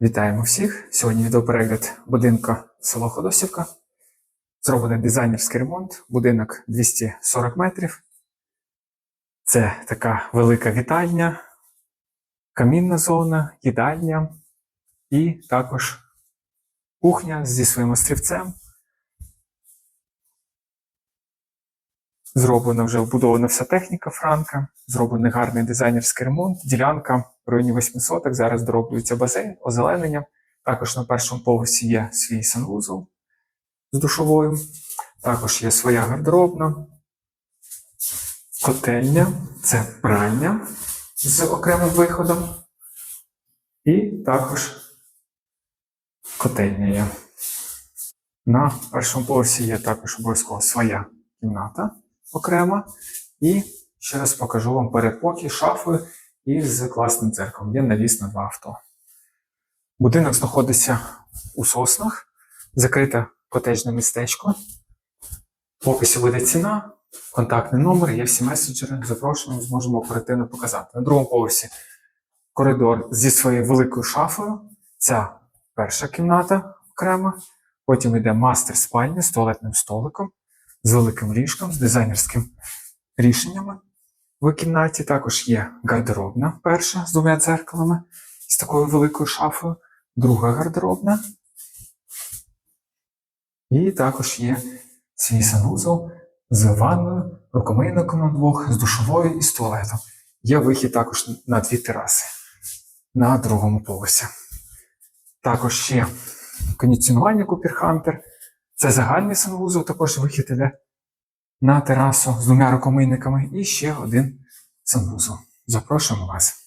Вітаємо всіх! Сьогодні відеоперегляд будинку село Ходосівка. Зроблений дизайнерський ремонт. Будинок 240 метрів. Це така велика вітальня, камінна зона, їдальня і також кухня зі своїм острівцем. Зроблена вже вбудована вся техніка Франка, зроблений гарний дизайнерський ремонт, ділянка в районі 8 соток. Зараз дороблюється басейн, озеленення. Також на першому поверсі є свій санвузол з душовою. Також є своя гардеробна, котельня, це пральня з окремим виходом. І також котельня є. На першому поверсі є також обов'язково своя кімната окрема. І ще раз покажу вам передпокій шафою і з класним дзеркалом. Є навіс на два авто. Будинок знаходиться у соснах, закрите котежне містечко. В описі буде ціна, контактний номер, є всі меседжери. Запрошуємо, зможемо оперативно показати. На другому поверсі коридор зі своєю великою шафою. Ця перша кімната окрема. Потім йде мастер спальня з туалетним столиком, з великим ліжком, з дизайнерським рішеннями. В кімнаті також є гардеробна перша з двома дзеркалами з такою великою шафою, друга гардеробна. І також є свій санузел з ванною, рукомийником на двох, з душовою і з туалетом. Є вихід також на дві тераси на другому поверсі. Також є кондиціонування Hunter. Це загальний санвузол, також вихід іде на терасу з двома рукомийниками і ще один санвузол. Запрошуємо вас.